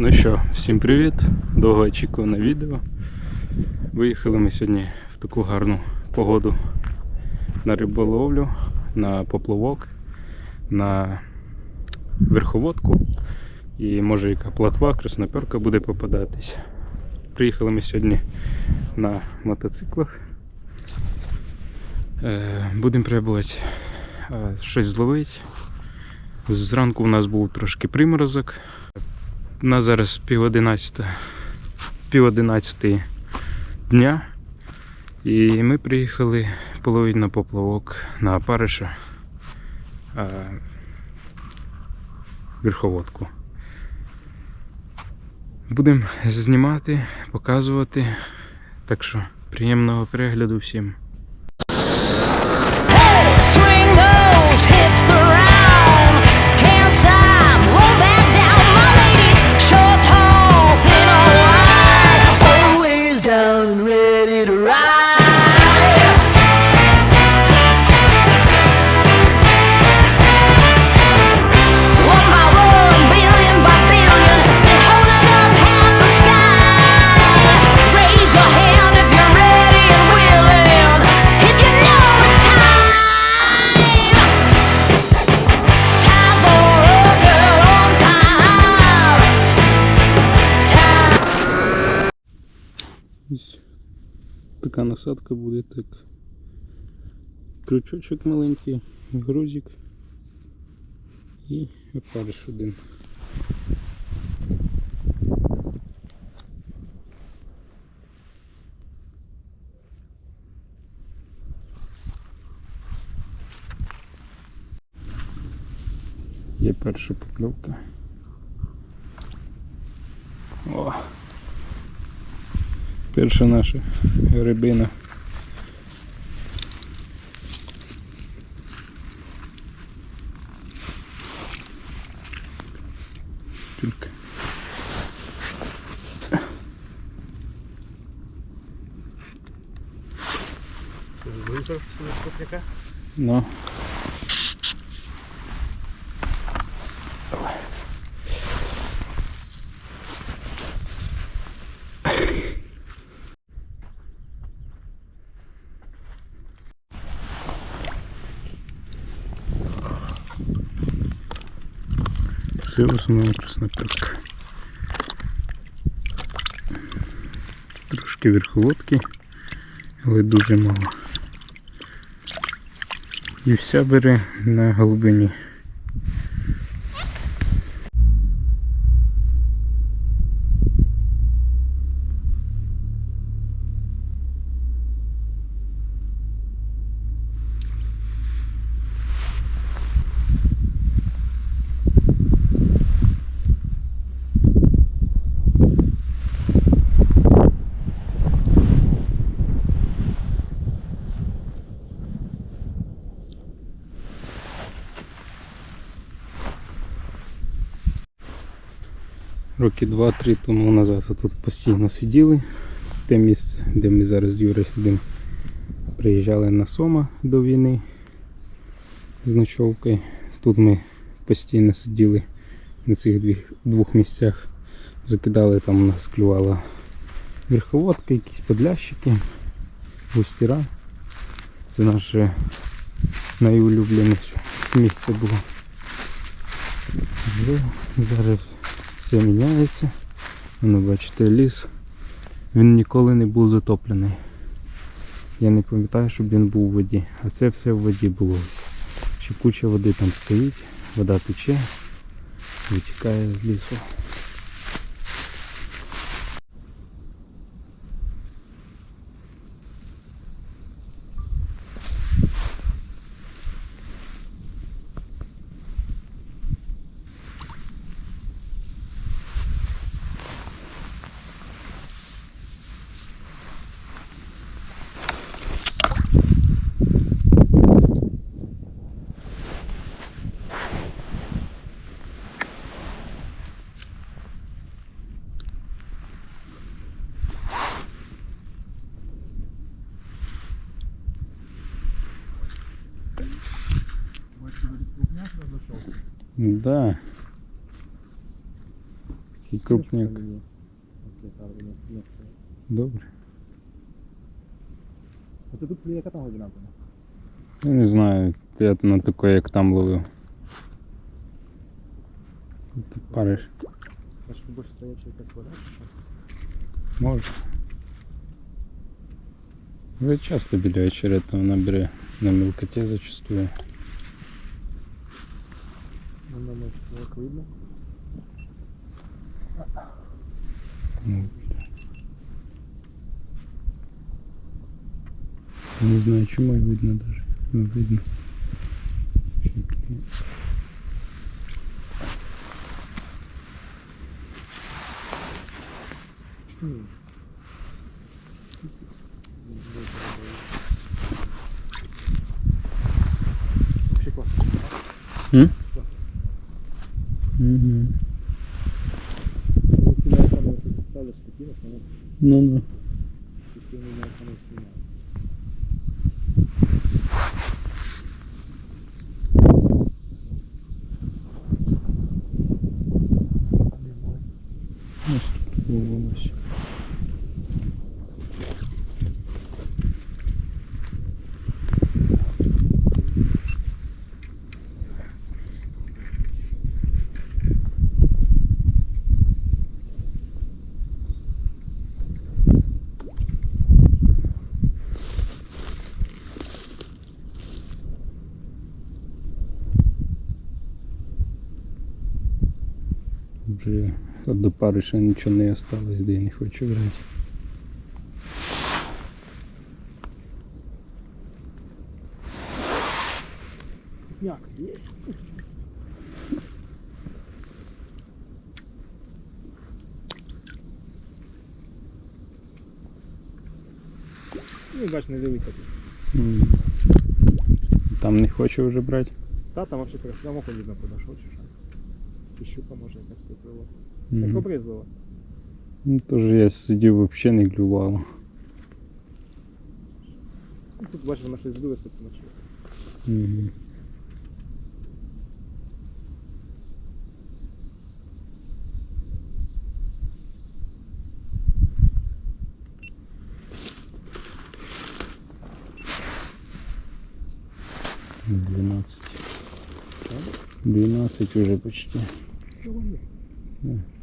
Ну що, всім привіт! Довгоочікуване відео. Виїхали ми сьогодні в таку гарну погоду на риболовлю, на поплавок, на верховодку і може яка платва, красноперка буде попадатись. Приїхали ми сьогодні на мотоциклах. Е, Будемо пробувати е, щось зловити. Зранку у нас був трошки приморозок. У нас зараз пів одинадцята, пів одинадцятої дня. І ми приїхали половити поплавок на опариша а, верховодку. Будемо знімати, показувати. Так що приємного перегляду всім. Крючочок маленький, грузик і опариш один. Є перша покльовка. О! Перша наша рибина. Тільки. Ну. Це в основному красноперка. Трошки верховодки, але дуже мало. І вся бере на глибині. Роки два-три тому назад тут постійно сиділи. Те місце, де ми зараз з Юрою сидимо, приїжджали на Сома до війни з ночовкою. Тут ми постійно сиділи на цих двох місцях. Закидали, там у нас клювала верховодка, якісь подлящики, густіра. Це наше найулюбленіше місце було. Зараз все міняється. Воно бачите, ліс. Він ніколи не був затоплений. Я не пам'ятаю, щоб він був у воді. А це все в воді було. Ще куча води там стоїть, вода тече, витікає з лісу. Да. Такий крупняк. Добре. Оце тут яка там година була? Я не знаю, я на таке, як там ловив. Ти париш. Аж більше стояча якась вода чи що? Може. Але часто біля очерета вона бере на мілкоті зачастую. На ночь як видно. Не знаю, чому і видно даже. Ну, видно. Основно, Ну, ну. які вони на камеру знімають. Немає. Ось тут вовилось. Вже до пари ще нічого не осталось, де я не хочу брати. Пняк, є. Ну, бач, невелика тут. Там не хочу вже брати. Та там вообще красиво, там видно подошов, Чи щука може якась сипила. Мгм. Як обрізала. Ну, теж я сидів, взагалі не клювало. Ну, тут бачиш, вона щось збилась, тут ночі. Угу. Двенадцать. Двенадцать уже почти. 嗯.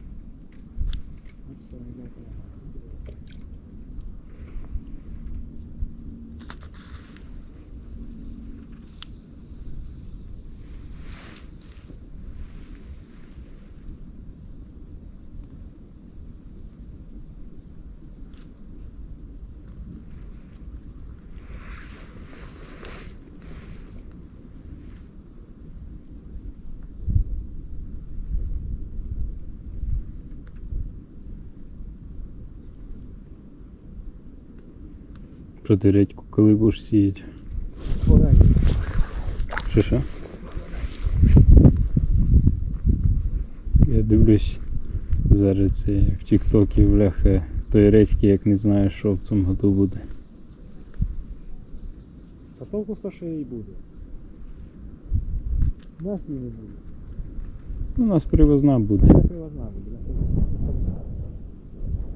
Що ти редьку, коли будеш сіяти? Що що? Я дивлюсь зараз це в Тіктокі бляха той редьки, як не знаю, що в цьому году буде. А толку з що і буде. У нас її не буде. У нас привозна буде. Це привозна буде.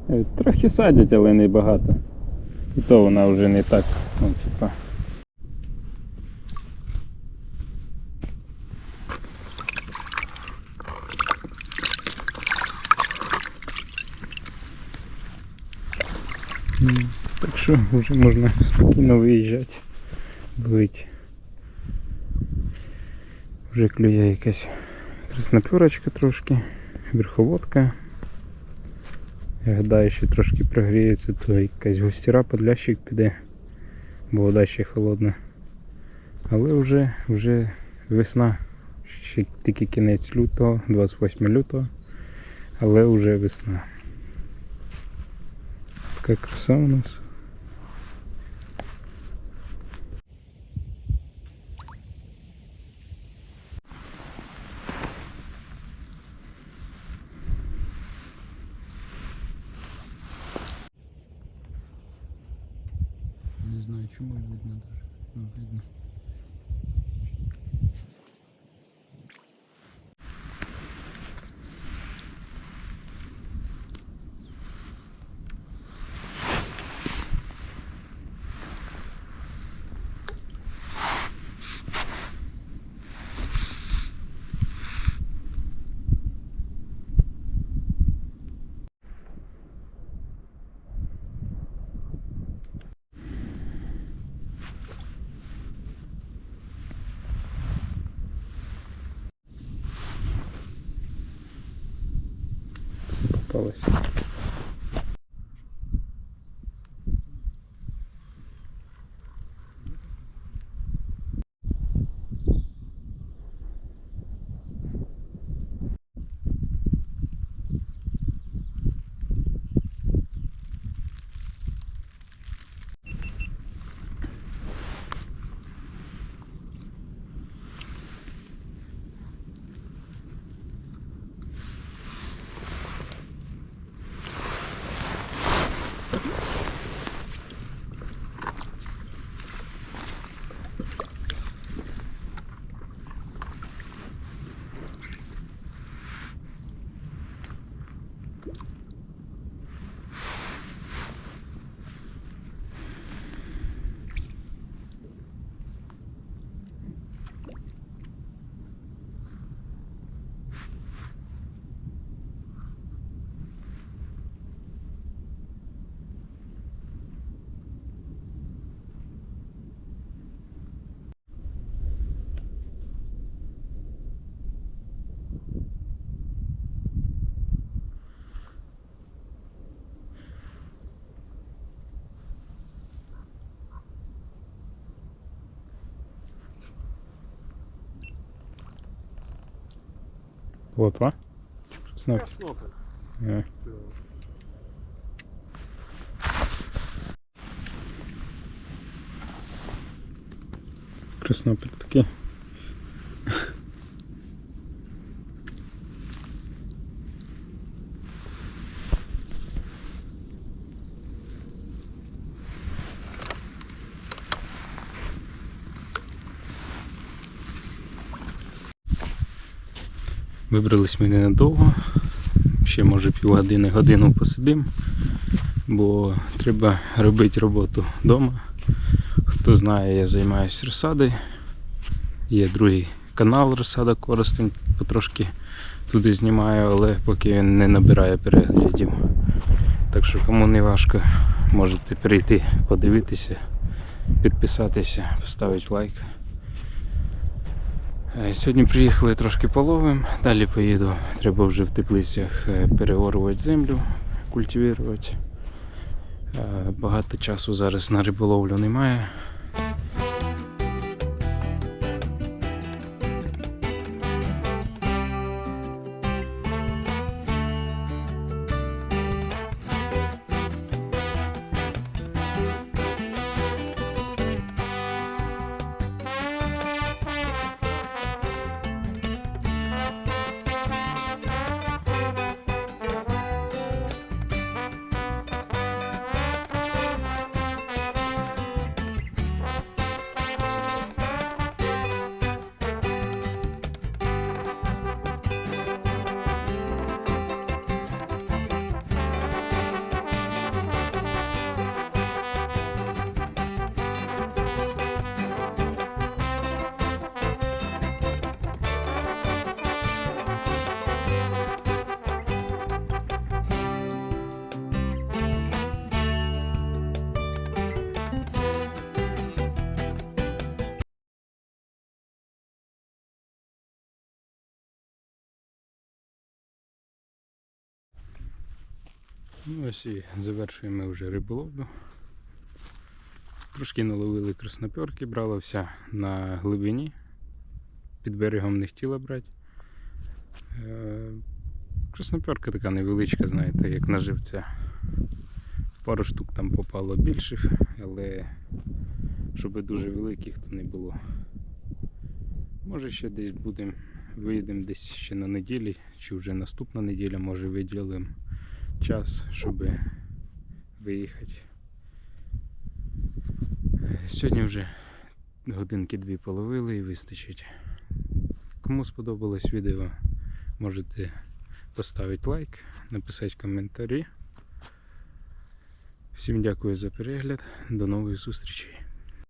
Е, Трохи садять, але не багато. І то вона вже не так, ну, типа. Так що вже можна спокійно виїжджати, ловити. Вже клює якась красноперочка трошки, верховодка. Я гадаю, ще трошки прогріється, то якась густіра подлящик піде, бо вода ще холодна. Але вже, вже весна. Ще тільки кінець лютого, 28 лютого, але вже весна. Така краса у нас. Не знаю, чому видно даже. Ну, видно. kogoś. Плотва? Краснопір? Краснопер. Е. Краснопір такий. Вибрались ми ненадовго. Ще може півгодини годину посидимо, бо треба робити роботу вдома. Хто знає, я займаюся розсадою. Є другий канал Розсада Коростень, потрошки туди знімаю, але поки він не набирає переглядів. Так що кому не важко, можете прийти, подивитися, підписатися, поставити лайк. Е, Сьогодні приїхали трошки половим, далі поїду. Треба вже в теплицях е, переорувати землю, культивувати. Е, Багато часу зараз на риболовлю немає. Ну, ось і завершуємо вже риболовлю. Трошки наловили красноперки, брала вся на глибині. Під берегом не хотіла брати. Е, Красноперка така невеличка, знаєте, як на живця. Пару штук там попало більших, але щоб дуже великих, то не було. Може ще десь будемо, виїдемо десь ще на неділі, чи вже наступна неділя, може виділимо час, щоб виїхати. Сьогодні вже годинки дві половили і вистачить. Кому сподобалось відео, можете поставити лайк, написати коментарі. Всім дякую за перегляд. До нових зустрічей.